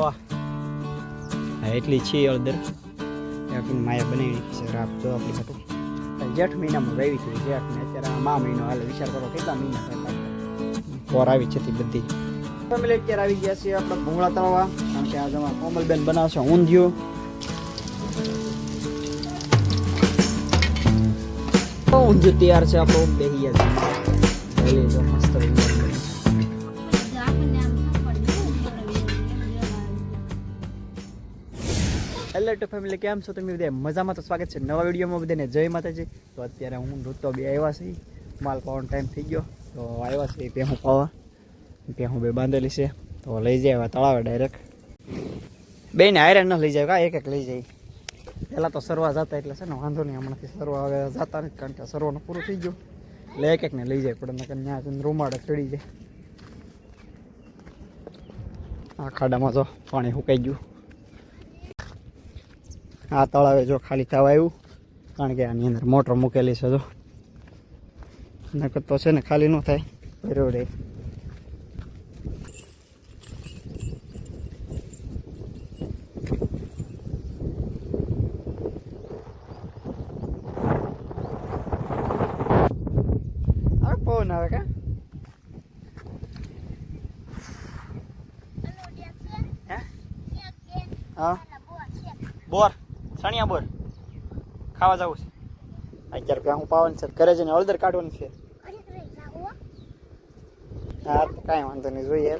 જોવા એટલી છે હળદર. આપણી માયા બનાવી છે. રાપ જો આપણી હતું જેઠ મહિનામાં વાવી હતી જેઠ ને અત્યારે આ મહિનો હાલ. વિચાર કરો કેટલા મહિના પાછળ. પોર આવી છે તે બધી. ફેમિલી અત્યારે આવી ગયા છે આપણે ભૂંગળા તળવા. કારણ કે આજે કોમલબેન બનાવશે ઊંધિયું. ઊંધિયું તૈયાર છે આપણો. બેહી ગયા હેલો ટુ ફેમિલી કેમ છો તમે બધા મજામાં તો સ્વાગત છે નવા વિડીયોમાં બધાને જય માતાજી. તો અત્યારે હું નૃત્ય બે આવ્યા છે. માલ પાવાનો ટાઈમ થઈ ગયો. તો આવ્યા છે પેહું પાવા. પેહું બે બાંધેલી છે. તો લઈ જાય તળાવે ડાયરેક્ટ બેને આયરન ન લઈ જાય કા એક એક લઈ જાય. પહેલાં તો સરવા જતા એટલે છે ને વાંધો નહીં, હમણાંથી સરવા હવે જતા નથી કારણ કે સરવાનું પૂરું થઈ ગયું. એટલે એક એકને લઈ જાય, પણ નકર ત્યાં રૂમાડે ચડી જાય. આ ખાડામાં જો પાણી સુકાઈ ગયું. આ તળાવે જો ખાલી થવા આવ્યું. કારણ કે આની અંદર મોટર મૂકેલી છે જો. નકર તો છે ને ખાલી ન થાય. બરોબર હવે પવન આવે કા હે હા બોર સણિયા બોર. ખાવા જવું છે. અગિયાર રૂપિયા હું પાવન છે ઘરે જઈને હળદર કાઢવાનું છે. હા કાંઈ વાંધો નહીં જોઈએ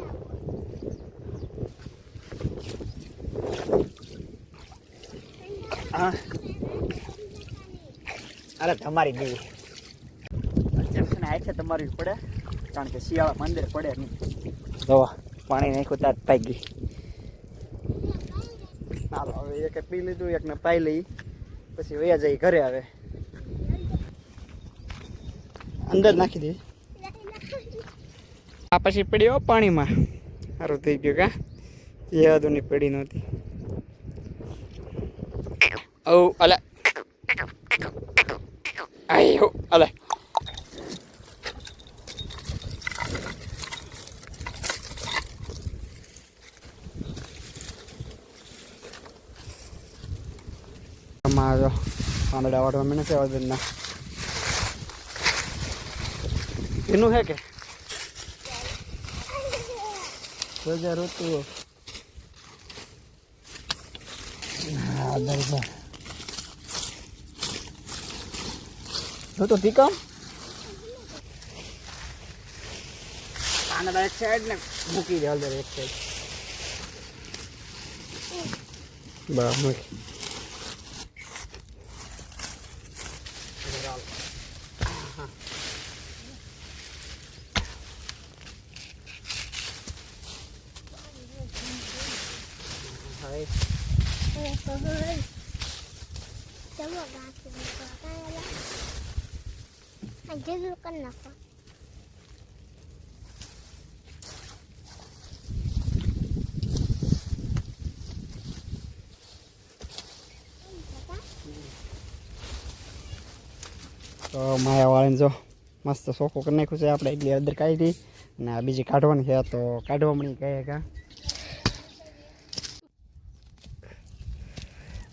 હા. અરે તમારી દીવી અત્યારે આખે તમારી પડે કારણ કે શિયાળા મંદિર પડે નહીં. દવા પાણી નાખ્યું જ પાઈ ગઈ હવે એક પી લીધું એકને પાઈ લઈ. પછી વયા જઈ ઘરે આવે. અંદર નાખી દે. આ પછી પડ્યો પાણીમાં. સારું થઈ ગયું કા? એ અધુની પડી નહોતી. ઓ અલે. આયો, અલે. આમાં જો પાંદડા વાળવા મને છે અધુના એનું હે કે રોજા રોતું હા દરબાર જો તો ટીકમ પાંદડા એક સાઈડ ને મૂકી દે હળદર એક સાઈડ બરાબર મૂકી હવે જરૂર કરી નાખો તો માયાવાળીને જો મસ્ત સોખું કરી નાખ્યું છે. આપણે એટલી અદર કાઢી અને આ બીજી કાઢવાની છે. તો કાઢવા મળી કહે કા.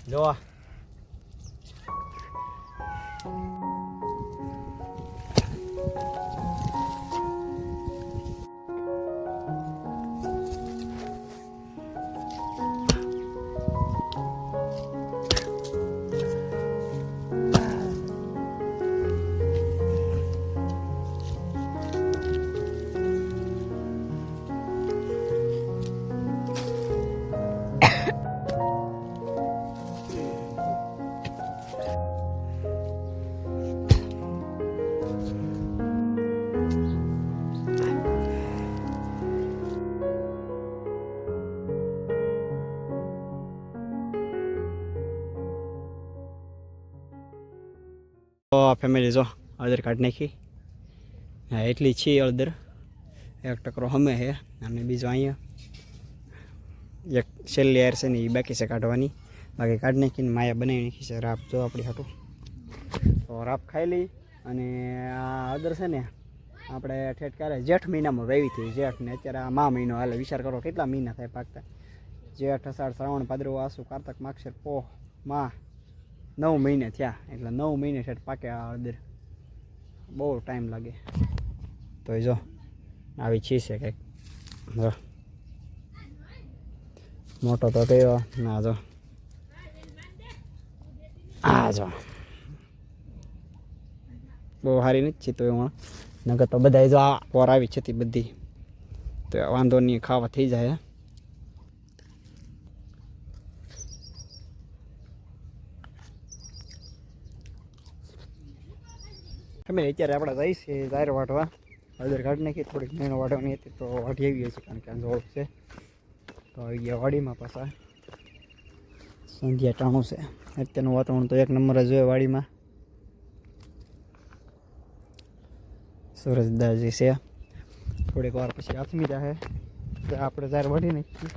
જોવા તો ફેમિલી જો હળદર કાઢી નાખી. હા એટલી છે હળદર એક ટકરો હમે છે અને બીજો અહીંયા એક છેલ્લી યાર છે ને એ બાકી છે કાઢવાની. બાકી કાઢી નાખીને માયા બનાવી નાખી છે રાપ જો આપણી હાટું. તો રાપ ખાઈ લઈ. અને આ અદર છે ને, આપણે ઠેઠ ક્યારે જેઠ મહિનામાં વાવી હતી. જેઠ ને અત્યારે આ મા મહિનો, હાલે વિચાર કરો કેટલા મહિના થાય પાકતા. જેઠ, અષાઢ, શ્રાવણ, ભાદરવો, આસુ, કારતક માક્ષર પોહ, મા, નવ મહિને થયા. એટલે નવ મહિને ઠેઠ પાકે આ અદર. બહુ ટાઈમ લાગે. તો જો, આવી છી કંઈક. જો. મોટો તો કયો. ના જો. આ જો. બહુ સારી નથી તો એમાં નગર તો બધા જો આ પોર આવી છે બધી. તો વાંધો નહીં, ખાવા થઈ જાય. અમે અત્યારે આપણે જઈ છે જાહેર વાટવા. હળદર કાઢી નાખી, થોડીક મહેનો વાટવાની હતી તો વાટી આવી છે, કારણ કે આ જોડ છે. તો આવી ગયા વાડીમાં પાછા. સંધ્યા ટાણું છે. અત્યારનું વાતાવરણ તો એક નંબર જ હોય વાડીમાં. સુરજદાસજી છે. થોડીક વાર પછી આથમી જાહે. આપણે ત્યારે વાટી નાખીએ.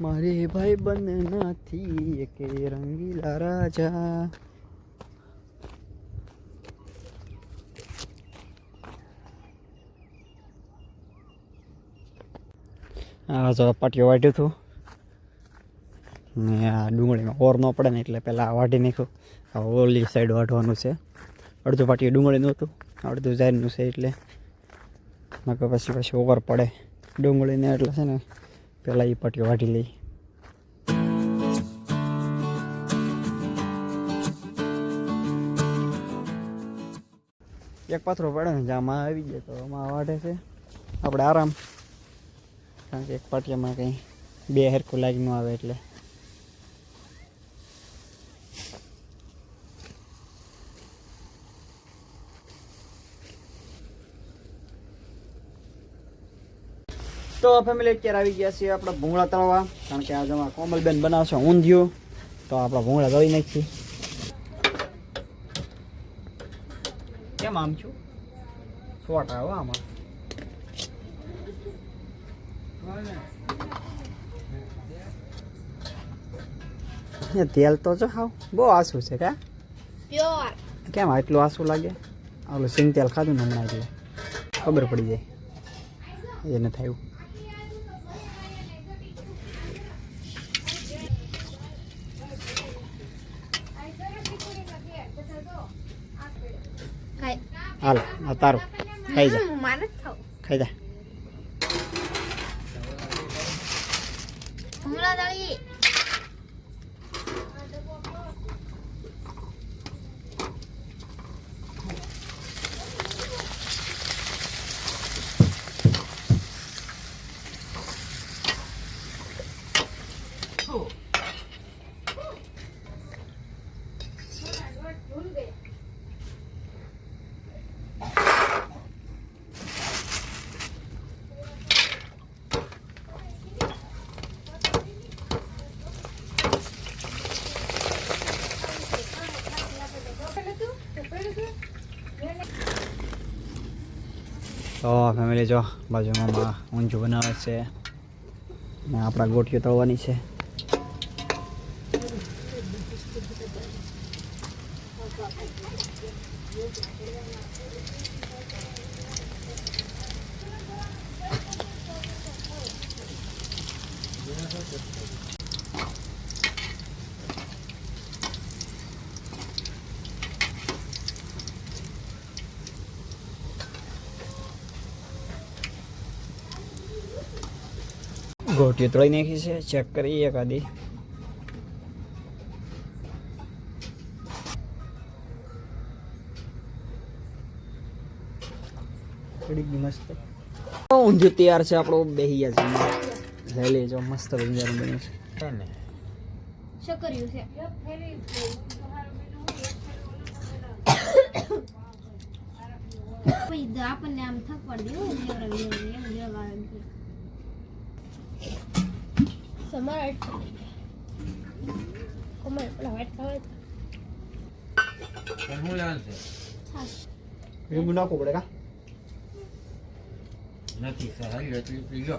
મારે ભાઈ બંધ નાથી કે રંગીલા રાજા. આ જો પાટિયો વાટ્યું હતું. ને આ ડુંગળીમાં ઓર ન પડે ને એટલે પહેલાં વાટી નાખ્યું. આ ઓલી સાઈડ વાટવાનું છે. અડધું પાટિયું ડુંગળીનું હતું. અડધું જાહેરનું છે એટલે. નકર પછી પછી ઓવર પડે. ડુંગળીને એટલે છે ને પહેલાં એ પટ્યો વાટી લઈ એક પાથરો પડે ને, જ્યાં માં આવી જાય તો માં વાટે છે. આપણે આરામ. કારણ કે એક પાટિયામાં કંઈ બે હેરખું લાગી ન આવે એટલે. તો ફેમિલી અત્યારે આવી ગયા છીએ આપણા ભૂંગળા તળવા કારણ કે આજે અમારા કોમલબેન બનાવશે ઊંધિયું. તો આપણા ભૂંગળા તળી નાખીએ. કેમ આમ છું? શોર્ટ આવ્યો આમાં. તેલ તો જો હાવ બહુ આસુ છે કા? કેમ આટલું આસુ લાગે? ઓલું સિંગ તેલ ખાધું ને હમણાં એટલે. ખબર પડી જાય. એને થયું ખાઈ હાલ આ તારું. ખાઈ જા. ખાઈ જા ભૂંગળા દળી તો ફેમિલી જો બાજુમાં ઊંધિયું બનાવે છે. ને આપણા ગોટીઓ તળવાની છે. ગોટીઓ તળી નાખી છે ચેક કરીએ એકાદી. થોડીક મસ્ત. ઊંધિયું તૈયાર છે આપણો બેહી છે લઈ લેજો મસ્ત ઊંધિયાનું બન્યું છે. ને શું કર્યું છે? આપણને આમ થપડ દેવું કોમળ પેલા વાઈટ ખાવા હું લેવાનું છે લીંબુ નાખવું પડે કા નથી સર હાલ્યો એટલી એટલી લો.